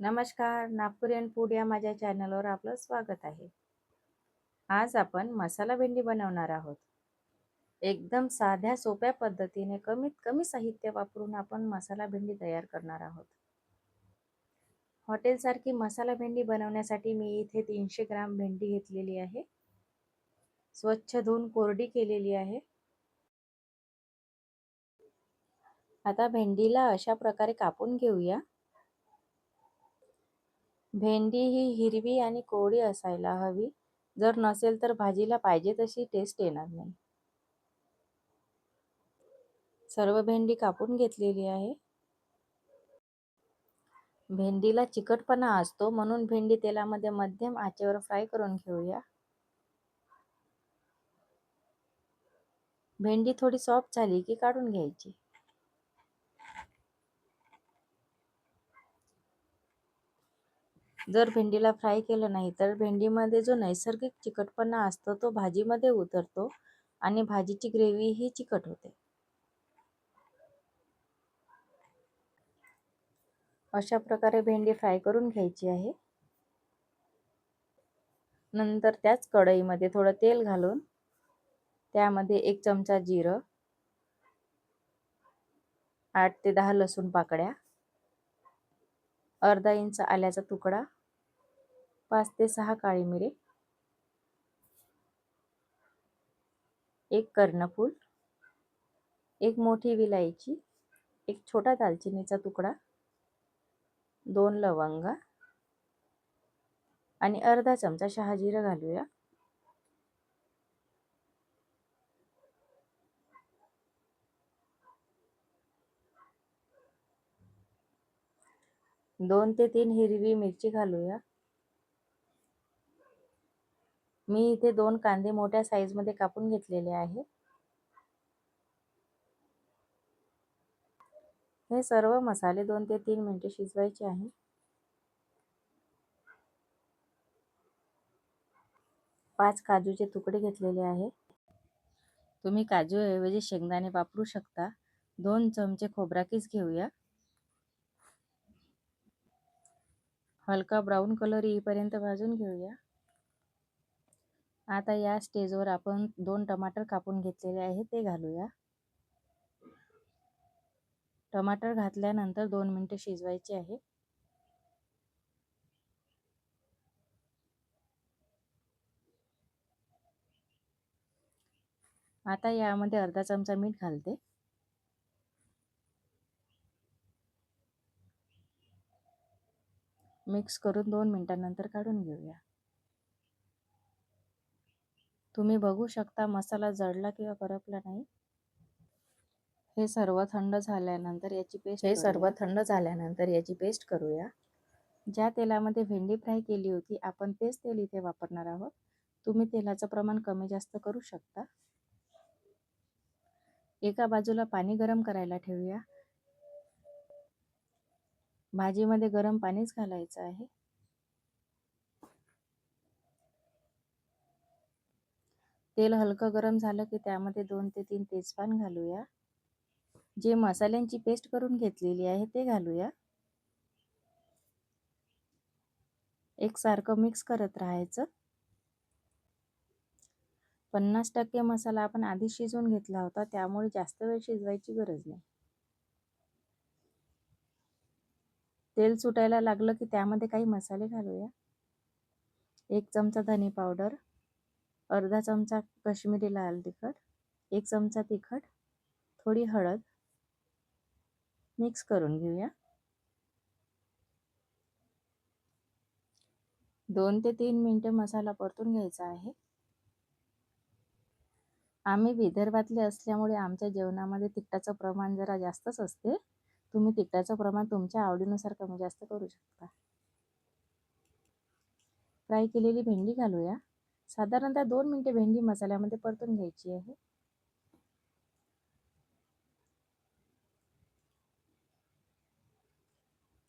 नमस्कार नागपुरियन फूड या माझ्या चॅनलवर आपलं स्वागत आहे. आज आपण मसाला भेंडी बनवणार आहोत. एकदम साध्या सोप्या पद्धतीने कमीत कमी साहित्य वापरून आपण मसाला भेंडी तयार करणार आहोत. हॉटेलसारखी मसाला भेंडी बनवण्यासाठी मी इथे तीनशे ग्राम भेंडी घेतलेली आहे. स्वच्छ धुवून कोरडी केलेली आहे. आता भेंडीला अशा प्रकारे कापून घेऊया. भेंडी ही हिरवी आणि कोवळी असायला हवी. जर नसेल तर भाजीला पाहिजे तशी टेस्ट येणार नाही. सर्व भेंडी कापून घेतलेली आहे. भेंडीला चिकटपणा असतो म्हणून भेंडी तेलामध्ये मध्यम आचेवर फ्राय करून घेऊया. भेंडी थोडी सॉफ्ट झाली की काढून घ्यायची. जर भेंडीला फ्राय केलं नाही तर भेंडीमध्ये जो नैसर्गिक चिकटपणा असतो तो भाजीमध्ये उतरतो आणि भाजीची ग्रेव्ही ही चिकट होते. अशा प्रकारे भेंडी फ्राय करून घ्यायची आहे. नंतर त्याच कढईमध्ये थोडं तेल घालून त्यामध्ये एक चमचा जिरं आठ ते दहा लसूण पाकड्या अर्धा इंच आल्याचा तुकडा पाच ते सहा काळी मिरे. एक कर्णफूल. एक मोठी विलायची. एक छोटा दालचिनीचा तुकडा. दोन लवंगा. आणि अर्धा चमचा शहाजिरं घालूया. दोन ते तीन हिरवी मिरची घालूया. मी इथे दोन कांदे मोठ्या साईजमध्ये कापून घेतलेले आहे हे सर्व मसाले दोन ते तीन मिनिटे शिजवायचे आहे. पाच काजूचे तुकडे घेतलेले आहे तुम्ही काजूऐवजी शेंगदाणे वापरू शकता. दोन चमचे खोबराकीच घेऊया. हलका ब्राऊन कलर येईपर्यंत भाजून घेऊया. आता या स्टेजवर आपण दोन टमाटर कापून घेतलेले आहे ते घालूया. टमाटर घातल्यानंतर दोन मिनटं शिजवायचे आहे आता यामध्ये अर्धा चमचा मीठ घालते. मिक्स करून दोन मिनटानंतर काढून घेऊया. तुम्ही बघू शकता मसाला जळला किंवा करपला नाही. हे सर्व थंड झाल्यानंतर याची पेस्ट हे सर्व थंड झाल्यानंतर याची पेस्ट करूया. ज्या तेलामध्ये भेंडी फ्राय केली होती आपण तेच तेल इथे वापरणार आहोत. तुम्ही तेलाचं प्रमाण कमी जास्त करू शकता. एका बाजूला पाणी गरम करायला ठेवूया. भाजीमध्ये गरम पाणीच घालायचं आहे. तेल हलकं गरम झालं की त्यामध्ये दोन ते तीन तेजपान घालूया. जे मसाल्यांची पेस्ट करून घेतलेली आहे ते घालूया. एक सारखं मिक्स करत राहायचं. पन्नास टक्के मसाला आपण आधी शिजवून घेतला होता त्यामुळे जास्त वेळ शिजवायची गरज नाही. तेल सुटायला लागलं की त्यामध्ये काही मसाले घालूया. एक चमचा धने पावडर अर्धा चमचा कश्मीरी लाल तिखट एक चमचा तिखट थोडी हळद. मिक्स करून घेऊया. दोन ते तीन मिनटं मसाला परतून घ्यायचा आहे. आम्ही विदर्भातले असल्यामुळे आमच्या जेवणामध्ये तिखटाचं प्रमाण जरा जास्तच असते. तुम्ही तिखटाचं प्रमाण तुमच्या आवडीनुसार कमी जास्त करू शकता. फ्राय केलेली भेंडी घालूया. साधारणतः दोन मिनटे भेंडी मसाल्यामध्ये परतून घ्यायची आहे.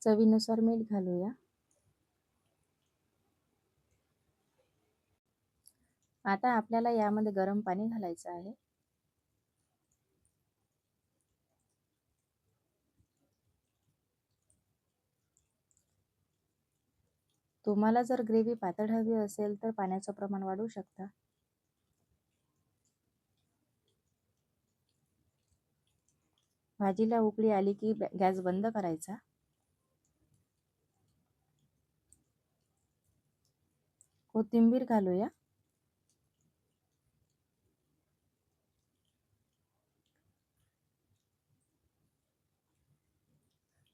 चवीनुसार मीठ घालूया. आता आपल्याला यामध्ये गरम पाणी घालायचं आहे. तुम्हाला जर ग्रेव्ही पातळ हवी असेल तर पाण्याचं प्रमाण वाढवू शकता. भाजीला उकळी आली की गॅस बंद करायचा. कोथिंबीर घालूया.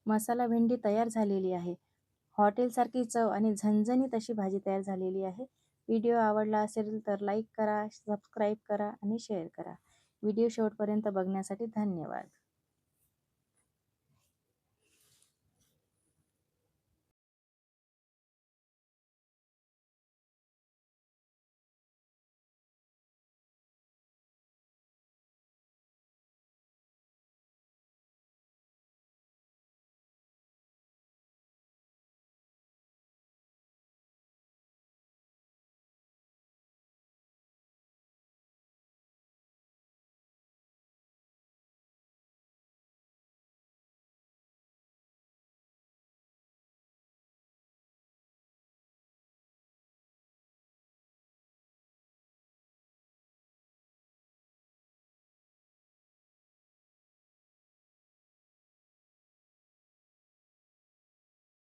मसाला भेंडी तयार झालेली आहे. हॉटेलसारखी चव आणि झणझणीत अशी भाजी तयार झालेली आहे. व्हिडिओ आवडला असेल तर लाईक करा सबस्क्राईब करा आणि शेअर करा. व्हिडिओ शेवटपर्यंत बघण्यासाठी धन्यवाद.